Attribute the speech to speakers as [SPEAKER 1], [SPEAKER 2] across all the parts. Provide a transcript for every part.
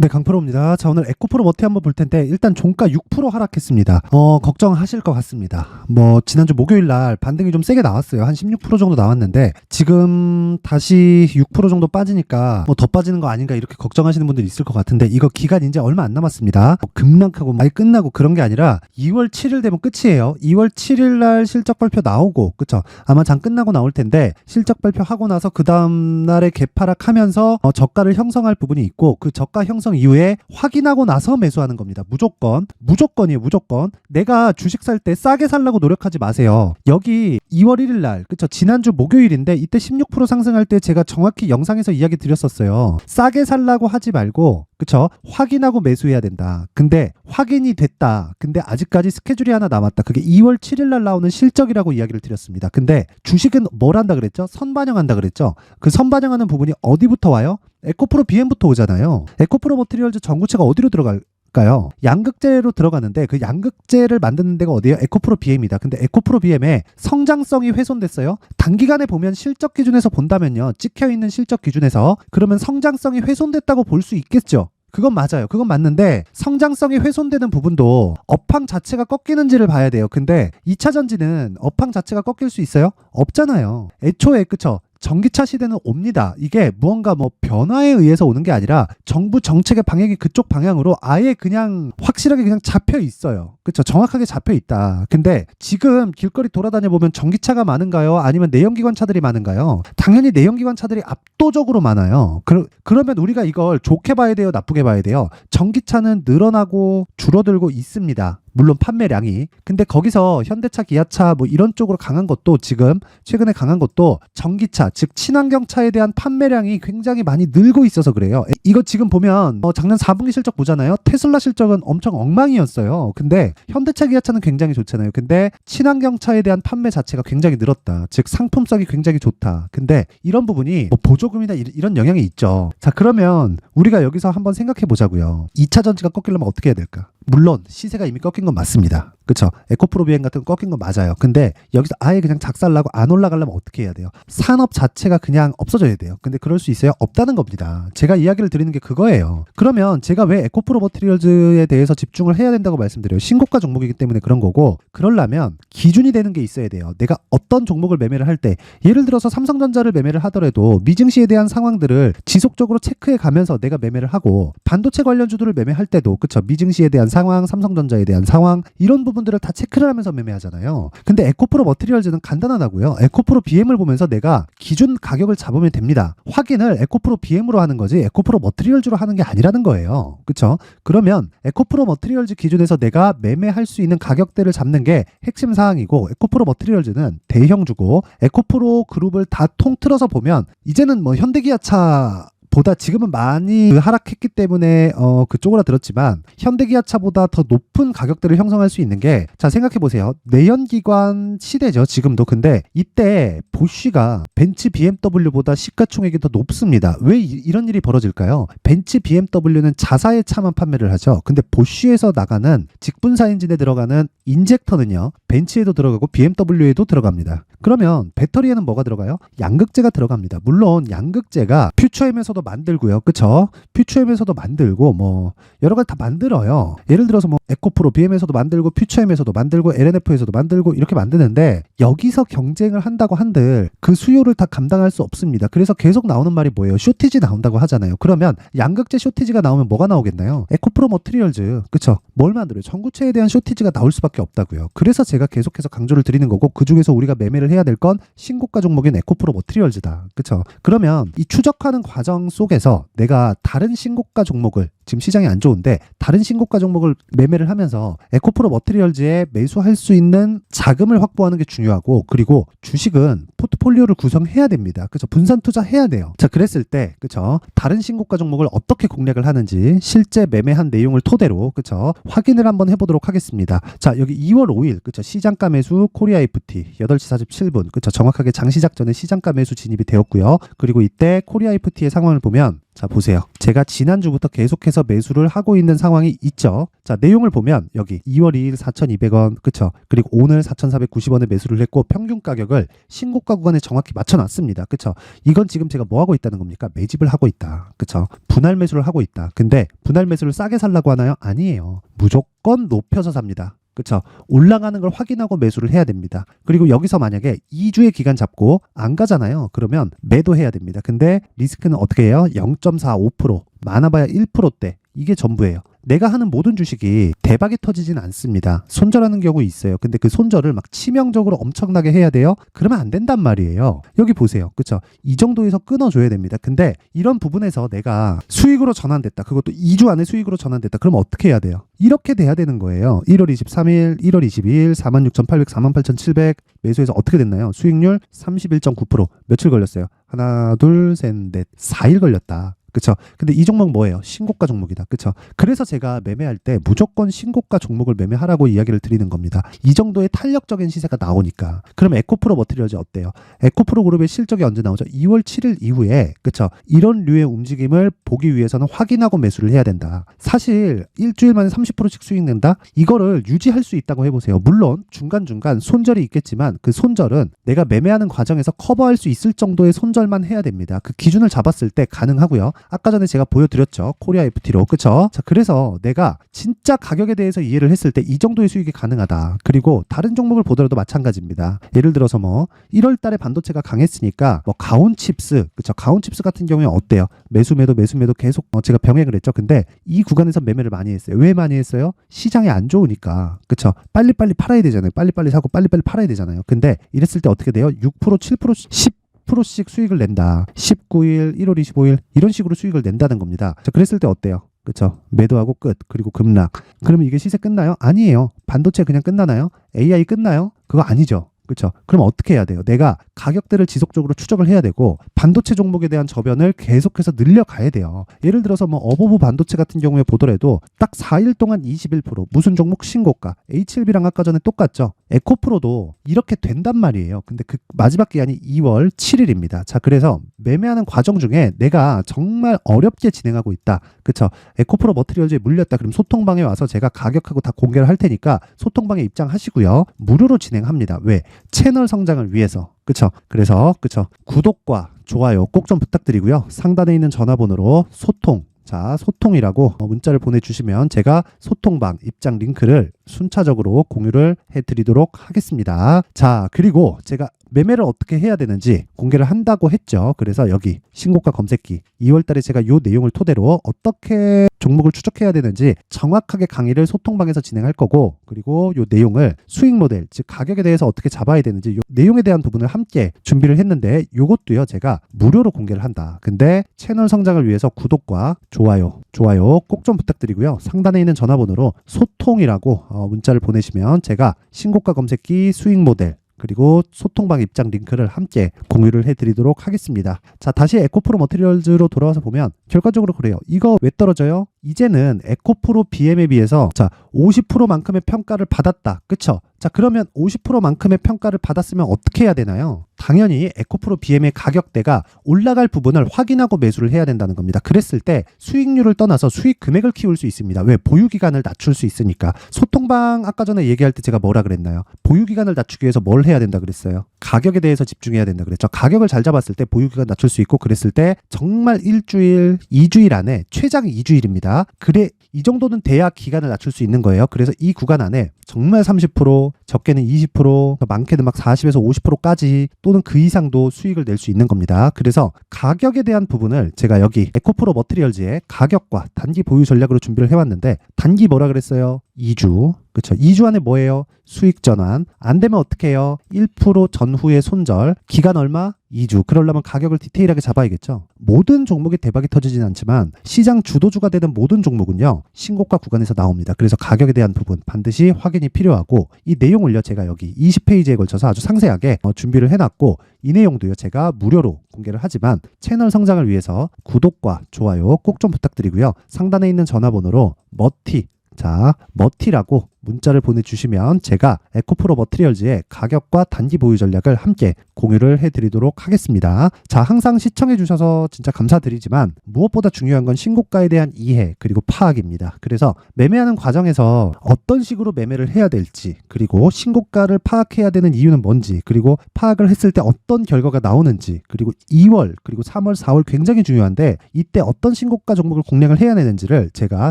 [SPEAKER 1] 네, 강프로입니다. 자, 오늘 에코프로 머티 한번 볼 텐데, 일단 종가 6% 하락했습니다. 어, 걱정하실 것 같습니다. 뭐, 지난주 목요일 날 반등이 좀 세게 나왔어요. 한 16% 정도 나왔는데, 지금 다시 6% 정도 빠지니까, 뭐, 더 빠지는 거 아닌가 이렇게 걱정하시는 분들 있을 것 같은데, 이거 기간 이제 얼마 안 남았습니다. 뭐 급락하고 많이 끝나고 그런 게 아니라, 2월 7일 되면 끝이에요. 2월 7일 날 실적 발표 나오고, 그쵸? 아마 장 끝나고 나올 텐데, 실적 발표하고 나서 그 다음 날에 개파락하면서, 어, 저가를 형성할 부분이 있고, 그 저가 형성 이후에 확인하고 나서 매수하는 겁니다. 무조건. 무조건이에요, 무조건. 내가 주식 살 때 싸게 살라고 노력하지 마세요. 여기 2월 1일 날, 그쵸? 지난주 목요일인데, 이때 16% 상승할 때 제가 정확히 영상에서 이야기 드렸었어요. 싸게 살라고 하지 말고, 그쵸? 확인하고 매수해야 된다. 근데 확인이 됐다. 근데 아직까지 스케줄이 하나 남았다. 그게 2월 7일 날 나오는 실적이라고 이야기를 드렸습니다. 근데 주식은 뭘 한다 그랬죠? 선반영한다 그랬죠? 그 선반영하는 부분이 어디부터 와요? 에코프로 BM부터 오잖아요. 에코프로 머티리얼즈 전구체가 어디로 들어갈 까요 양극재로 들어가는데 그 양극재를 만드는 데가 어디예요? 에코프로 BM이다. 근데 에코프로 BM의 성장성이 훼손됐어요. 단기간에 보면 실적 기준에서 본다면요. 찍혀 있는 실적 기준에서 그러면 성장성이 훼손됐다고 볼 수 있겠죠. 그건 맞아요. 그건 맞는데 성장성이 훼손되는 부분도 업황 자체가 꺾이는지를 봐야 돼요. 근데 2차 전지는 업황 자체가 꺾일 수 있어요? 없잖아요. 애초에 그쵸? 전기차 시대는 옵니다. 이게 무언가 뭐 변화에 의해서 오는 게 아니라 정부 정책의 방향이 그쪽 방향으로 아예 그냥 확실하게 그냥 잡혀 있어요. 그쵸? 정확하게 잡혀 있다. 근데 지금 길거리 돌아다녀 보면 전기차가 많은가요? 아니면 내연기관 차들이 많은가요? 당연히 내연기관 차들이 압도적으로 많아요. 그, 그러면 우리가 이걸 좋게 봐야 돼요? 나쁘게 봐야 돼요? 전기차는 늘어나고 줄어들고 있습니다. 물론 판매량이. 근데 거기서 현대차, 기아차 뭐 이런 쪽으로 강한 것도 지금 최근에 강한 것도 전기차, 즉 친환경차에 대한 판매량이 굉장히 많이 늘고 있어서 그래요. 에, 이거 지금 보면 어, 작년 4분기 실적 보잖아요. 테슬라 실적은 엄청 엉망이었어요. 근데 현대차, 기아차는 굉장히 좋잖아요. 근데 친환경차에 대한 판매 자체가 굉장히 늘었다. 즉 상품성이 굉장히 좋다. 근데 이런 부분이 뭐 보조금이나 이- 이런 영향이 있죠. 자, 그러면 우리가 여기서 한번 생각해 보자고요. 2차 전지가 꺾이려면 어떻게 해야 될까? 물론 시세가 이미 꺾인 건 맞습니다. 그쵸? 에코프로 비행 같은 거 꺾인 건 맞아요. 근데 여기서 아예 그냥 작살나고 안 올라가려면 어떻게 해야 돼요? 산업 자체가 그냥 없어져야 돼요. 근데 그럴 수 있어요? 없다는 겁니다. 제가 이야기를 드리는 게 그거예요. 그러면 제가 왜 에코프로 머티리얼즈에 대해서 집중을 해야 된다고 말씀드려요? 신고가 종목이기 때문에 그런 거고 그러려면 기준이 되는 게 있어야 돼요. 내가 어떤 종목을 매매를 할 때 예를 들어서 삼성전자를 매매를 하더라도 미증시에 대한 상황들을 지속적으로 체크해 가면서 내가 매매를 하고 반도체 관련 주들을 매매할 때도 그쵸 미증시에 대한 상황, 삼성전자에 대한 상황 이런 부분 들을 다 체크를 하면서 매매하잖아요. 근데 에코프로 머티리얼즈는 간단하다고요. 에코프로 BM을 보면서 내가 기준 가격을 잡으면 됩니다. 확인을 에코프로 BM으로 하는 거지 에코프로 머티리얼즈로 하는 게 아니라는 거예요. 그쵸? 그러면 에코프로 머티리얼즈 기준에서 내가 매매할 수 있는 가격대를 잡는 게 핵심 사항이고 에코프로 머티리얼즈는 대형주고 에코프로 그룹을 다 통틀어서 보면 이제는 뭐 현대기아차 보다 지금은 많이 하락했기 때문에 어 그쪽으로 들었지만 현대기아차보다 더 높은 가격대를 형성할 수 있는 게 자 생각해 보세요. 내연기관 시대죠 지금도. 근데 이때 보쉬가 벤츠 BMW보다 시가총액이 더 높습니다. 왜 이, 런 일이 벌어질까요? 벤츠 BMW는 자사의 차만 판매를 하죠. 근데 보쉬에서 나가는 직분사 엔진에 들어가는 인젝터는요 벤츠에도 들어가고 BMW에도 들어갑니다. 그러면 배터리에는 뭐가 들어가요? 양극재가 들어갑니다. 물론 양극재가 퓨처엠에서도 만들고요. 그쵸? 퓨처엠에서도 만들고 뭐 여러 가지 다 만들어요. 예를 들어서 뭐 에코프로 BM에서도 만들고 퓨처엠에서도 만들고 LNF에서도 만들고 이렇게 만드는데 여기서 경쟁을 한다고 한들 그 수요를 다 감당할 수 없습니다. 그래서 계속 나오는 말이 뭐예요? 쇼티지 나온다고 하잖아요. 그러면 양극재 쇼티지가 나오면 뭐가 나오겠나요? 에코프로 머트리얼즈. 그쵸? 뭘 만들어요? 전구체에 대한 쇼티지가 나올 수밖에 없다고요. 그래서 제가 계속해서 강조를 드리는 거고 그 중에서 우리가 매매를 해야 될 건 신고가 종목인 에코프로 머트리얼즈다. 그쵸? 그러면 이 추적하는 과정 속에서 내가 다른 신고가 종목을 지금 시장이 안 좋은데 다른 신고가 종목을 매매를 하면서 에코프로 머티리얼즈에 매수할 수 있는 자금을 확보하는 게 중요하고 그리고 주식은 포트폴리오를 구성해야 됩니다. 그렇죠? 분산 투자해야 돼요. 자, 그랬을 때 그렇죠? 다른 신고가 종목을 어떻게 공략을 하는지 실제 매매한 내용을 토대로 그렇죠? 확인을 한번 해 보도록 하겠습니다. 자, 여기 2월 5일 그렇죠? 시장가 매수 코리아 FT 8시 47분 그렇죠? 정확하게 장시작 전에 시장가 매수 진입이 되었고요. 그리고 이때 코리아 FT의 상황을 보면 자, 보세요. 제가 지난주부터 계속해서 매수를 하고 있는 상황이 있죠. 자, 내용을 보면 여기 2월 2일 4,200원, 그쵸? 그리고 오늘 4,490원에 매수를 했고 평균 가격을 신고가 구간에 정확히 맞춰놨습니다. 그쵸? 이건 지금 제가 뭐 하고 있다는 겁니까? 매집을 하고 있다. 그쵸? 분할 매수를 하고 있다. 근데 분할 매수를 싸게 살라고 하나요? 아니에요. 무조건 높여서 삽니다. 그쵸? 올라가는 걸 확인하고 매수를 해야 됩니다. 그리고 여기서 만약에 2주의 기간 잡고 안 가잖아요. 그러면 매도해야 됩니다. 근데 리스크는 어떻게 해요? 0.45%, 많아봐야 1%대. 이게 전부예요. 내가 하는 모든 주식이 대박이 터지진 않습니다. 손절하는 경우 있어요. 근데 그 손절을 막 치명적으로 엄청나게 해야 돼요? 그러면 안 된단 말이에요. 여기 보세요. 그쵸? 이 정도에서 끊어줘야 됩니다. 근데 이런 부분에서 내가 수익으로 전환됐다. 그것도 2주 안에 수익으로 전환됐다. 그럼 어떻게 해야 돼요? 이렇게 돼야 되는 거예요. 1월 23일, 1월 22일, 46,800, 48,700 매수해서 어떻게 됐나요? 수익률 31.9%. 며칠 걸렸어요? 하나, 둘, 셋, 넷, 4일 걸렸다. 그쵸. 근데 이 종목 뭐예요? 신고가 종목이다. 그쵸. 그래서 제가 매매할 때 무조건 신고가 종목을 매매하라고 이야기를 드리는 겁니다. 이 정도의 탄력적인 시세가 나오니까. 그럼 에코프로 머티리얼즈 어때요? 에코프로 그룹의 실적이 언제 나오죠? 2월 7일 이후에, 그쵸. 이런 류의 움직임을 보기 위해서는 확인하고 매수를 해야 된다. 사실, 일주일 만에 30%씩 수익 낸다? 이거를 유지할 수 있다고 해보세요. 물론, 중간 중간 손절이 있겠지만, 그 손절은 내가 매매하는 과정에서 커버할 수 있을 정도의 손절만 해야 됩니다. 그 기준을 잡았을 때 가능하고요. 아까 전에 제가 보여드렸죠. 코리아 FT로. 그쵸? 자, 그래서 내가 진짜 가격에 대해서 이해를 했을 때 이 정도의 수익이 가능하다. 그리고 다른 종목을 보더라도 마찬가지입니다. 예를 들어서 뭐 1월 달에 반도체가 강했으니까 뭐 가온 칩스, 그쵸? 가온 칩스 같은 경우에 어때요? 매수 매도 매수 매도 계속 어, 제가 병행을 했죠. 근데 이 구간에서 매매를 많이 했어요. 왜 많이 했어요? 시장이 안 좋으니까. 그쵸? 빨리빨리 팔아야 되잖아요. 빨리빨리 사고 빨리빨리 팔아야 되잖아요. 근데 이랬을 때 어떻게 돼요? 6%, 7%, 10 10%씩 수익을 낸다. 19일, 1월 25일 이런 식으로 수익을 낸다는 겁니다. 자, 그랬을 때 어때요? 그쵸? 매도하고 끝. 그리고 급락. 그러면 이게 시세 끝나요? 아니에요. 반도체 그냥 끝나나요? AI 끝나요? 그거 아니죠. 그렇죠. 그럼 어떻게 해야 돼요? 내가 가격대를 지속적으로 추적을 해야 되고 반도체 종목에 대한 저변을 계속해서 늘려가야 돼요. 예를 들어서 뭐 어버브 반도체 같은 경우에 보더라도 딱 4일 동안 21% 무슨 종목 신고가 H7B랑 아까 전에 똑같죠. 에코프로도 이렇게 된단 말이에요. 근데 그 마지막 기한이 2월 7일입니다. 자, 그래서 매매하는 과정 중에 내가 정말 어렵게 진행하고 있다. 그쵸? 에코프로 머트리얼즈에 물렸다. 그럼 소통방에 와서 제가 가격하고 다 공개를 할 테니까 소통방에 입장하시고요. 무료로 진행합니다. 왜? 채널 성장을 위해서. 그쵸? 그래서, 그쵸? 구독과 좋아요 꼭 좀 부탁드리고요. 상단에 있는 전화번호로 소통, 자, 소통이라고 어, 문자를 보내주시면 제가 소통방 입장 링크를 순차적으로 공유를 해드리도록 하겠습니다. 자, 그리고 제가 매매를 어떻게 해야 되는지 공개를 한다고 했죠. 그래서 여기 신고가 검색기 2월 달에 제가 이 내용을 토대로 어떻게 종목을 추적해야 되는지 정확하게 강의를 소통방에서 진행할 거고 그리고 이 내용을 수익 모델 즉 가격에 대해서 어떻게 잡아야 되는지 요 내용에 대한 부분을 함께 준비를 했는데 요것도요 제가 무료로 공개를 한다. 근데 채널 성장을 위해서 구독과 좋아요 좋아요 꼭 좀 부탁드리고요. 상단에 있는 전화번호로 소통이라고 어, 문자를 보내시면 제가 신고가 검색기 수익 모델 그리고 소통방 입장 링크를 함께 공유를 해드리도록 하겠습니다. 자, 다시 에코프로 머티리얼즈로 돌아와서 보면 결과적으로 그래요. 이거 왜 떨어져요? 이제는 에코프로 BM에 비해서 자 50%만큼의 평가를 받았다. 그쵸? 자 그러면 50%만큼의 평가를 받았으면 어떻게 해야 되나요? 당연히 에코프로 BM의 가격대가 올라갈 부분을 확인하고 매수를 해야 된다는 겁니다. 그랬을 때 수익률을 떠나서 수익 금액을 키울 수 있습니다. 왜? 보유 기간을 낮출 수 있으니까. 소통방 아까 전에 얘기할 때 제가 뭐라 그랬나요? 보유 기간을 낮추기 위해서 뭘 해야 된다 그랬어요? 가격에 대해서 집중해야 된다 그랬죠. 가격을 잘 잡았을 때 보유 기간 낮출 수 있고 그랬을 때 정말 일주일, 이주일 안에 최장 2주일입니다. 그래 이 정도는 돼야 기간을 낮출 수 있는 거예요. 그래서 이 구간 안에 정말 30% 적게는 20% 많게는 막 40에서 50%까지 또는 그 이상도 수익을 낼 수 있는 겁니다. 그래서 가격에 대한 부분을 제가 여기 에코프로 머티리얼즈의 가격과 단기 보유 전략으로 준비를 해왔는데 단기 뭐라 그랬어요? 2주 그렇죠. 2주 안에 뭐예요? 수익 전환. 안 되면 어떻게 해요? 1% 전후의 손절. 기간 얼마? 2주. 그러려면 가격을 디테일하게 잡아야겠죠. 모든 종목이 대박이 터지진 않지만 시장 주도주가 되는 모든 종목은요. 신고가 구간에서 나옵니다. 그래서 가격에 대한 부분 반드시 확인이 필요하고 이 내용을요. 제가 여기 20페이지에 걸쳐서 아주 상세하게 어, 준비를 해놨고 이 내용도요. 제가 무료로 공개를 하지만 채널 성장을 위해서 구독과 좋아요 꼭 좀 부탁드리고요. 상단에 있는 전화번호로 머티 자, 머티라고 문자를 보내주시면 제가 에코프로 머트리얼즈의 가격과 단기 보유 전략을 함께 공유를 해드리도록 하겠습니다. 자, 항상 시청해주셔서 진짜 감사드리지만 무엇보다 중요한 건 신고가에 대한 이해 그리고 파악입니다. 그래서 매매하는 과정에서 어떤 식으로 매매를 해야 될지 그리고 신고가를 파악해야 되는 이유는 뭔지 그리고 파악을 했을 때 어떤 결과가 나오는지 그리고 2월 그리고 3월 4월 굉장히 중요한데 이때 어떤 신고가 종목을 공략을 해야 되는지를 제가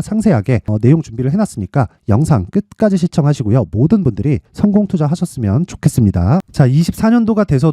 [SPEAKER 1] 상세하게 어, 내용 준비를 해놨으니까 영상 끝까지 시청하시고요. 모든 분들이 성공 투자하셨으면 좋겠습니다. 자, 24년도가 돼서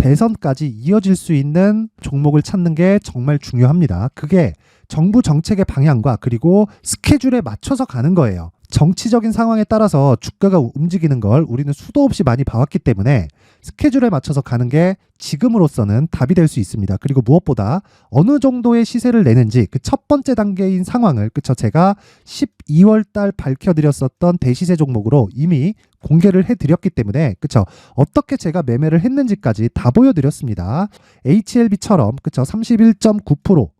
[SPEAKER 1] 대선까지 이어질 수 있는 종목을 찾는 게 정말 중요합니다. 그게 정부 정책의 방향과 그리고 스케줄에 맞춰서 가는 거예요. 정치적인 상황에 따라서 주가가 움직이는 걸 우리는 수도 없이 많이 봐왔기 때문에 스케줄에 맞춰서 가는 게 지금으로서는 답이 될 수 있습니다. 그리고 무엇보다 어느 정도의 시세를 내는지 그 첫 번째 단계인 상황을 그쵸 제가 12월 달 밝혀드렸었던 대시세 종목으로 이미 공개를 해드렸기 때문에 그쵸 어떻게 제가 매매를 했는지까지 다 보여드렸습니다. HLB처럼 그쵸 31.9%